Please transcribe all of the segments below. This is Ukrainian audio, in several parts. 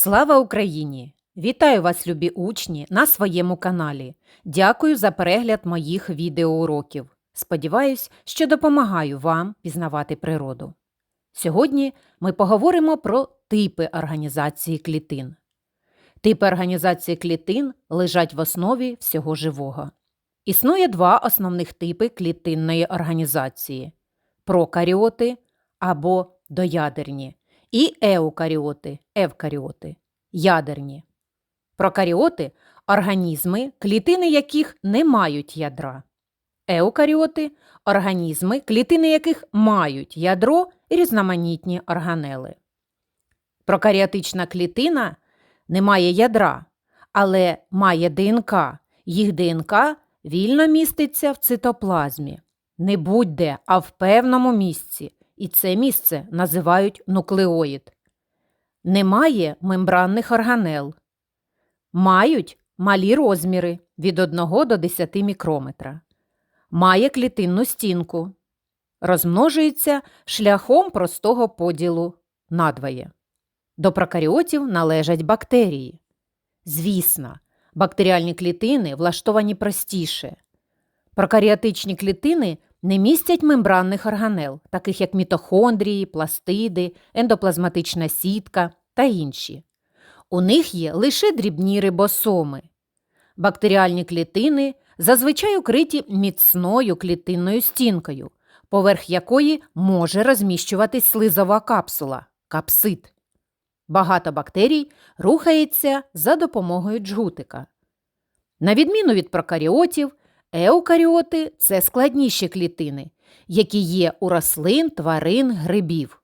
Слава Україні! Вітаю вас, любі учні, на своєму каналі. Дякую за перегляд моїх відеоуроків. Сподіваюсь, що допомагаю вам пізнавати природу. Сьогодні ми поговоримо про типи організації клітин. Типи організації клітин лежать в основі всього живого. Існує два основних типи клітинної організації прокаріоти або доядерні і еукаріоти, евкаріоти, ядерні. Прокаріоти організми, клітини яких не мають ядра. Еукаріоти організми, клітини яких мають ядро і різноманітні органели. Прокаріотична клітина не має ядра, але має ДНК. Їх ДНК вільно міститься в цитоплазмі. Не будь-де, а в певному місці. І це місце називають нуклеоїд. Немає мембранних органел. Мають малі розміри від 1 до 10 мікрометра. Має клітинну стінку. Розмножується шляхом простого поділу надвоє. До прокаріотів належать бактерії. Звісно, бактеріальні клітини влаштовані простіше. Прокаріотичні клітини не містять мембранних органел, таких як мітохондрії, пластиди, ендоплазматична сітка та інші. У них є лише дрібні рибосоми. Бактеріальні клітини зазвичай укриті міцною клітинною стінкою, поверх якої може розміщуватись слизова капсула капсид. Багато бактерій рухається за допомогою джгутика. На відміну від прокаріотів, еукаріоти це складніші клітини, які є у рослин, тварин, грибів.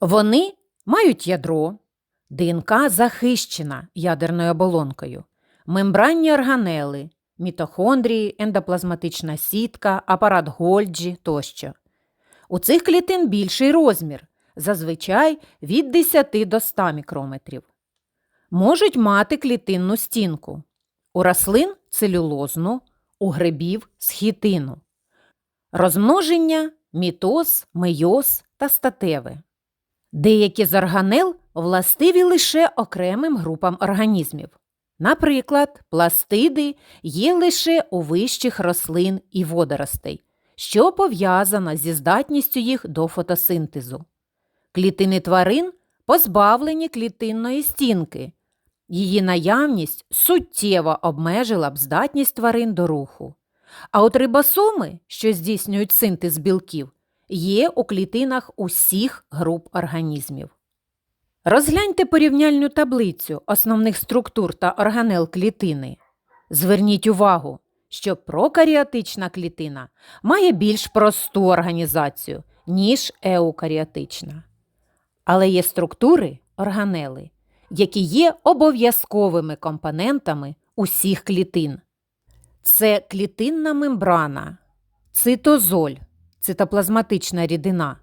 Вони мають ядро, ДНК захищена ядерною оболонкою, мембранні органели, мітохондрії, ендоплазматична сітка, апарат Гольджі тощо. У цих клітин більший розмір, зазвичай від 10 до 100 мікрометрів. Можуть мати клітинну стінку. У рослин целюлозну, у грибів схітину. Розмноження, мітоз, мейоз та статеве. Деякі з органел властиві лише окремим групам організмів. Наприклад, пластиди є лише у вищих рослин і водоростей, що пов'язано зі здатністю їх до фотосинтезу. Клітини тварин позбавлені клітинної стінки. Її наявність суттєво обмежила б здатність тварин до руху. А от рибосоми, що здійснюють синтез білків, є у клітинах усіх груп організмів. Розгляньте порівняльну таблицю основних структур та органел клітини. Зверніть увагу, що прокаріотична клітина має більш просту організацію, ніж еукаріотична. Але є структури органели, які є обов'язковими компонентами усіх клітин. Це клітинна мембрана, цитозоль, цитоплазматична рідина,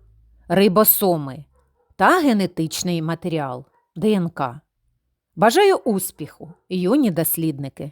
рибосоми та генетичний матеріал ДНК. Бажаю успіху, юні дослідники!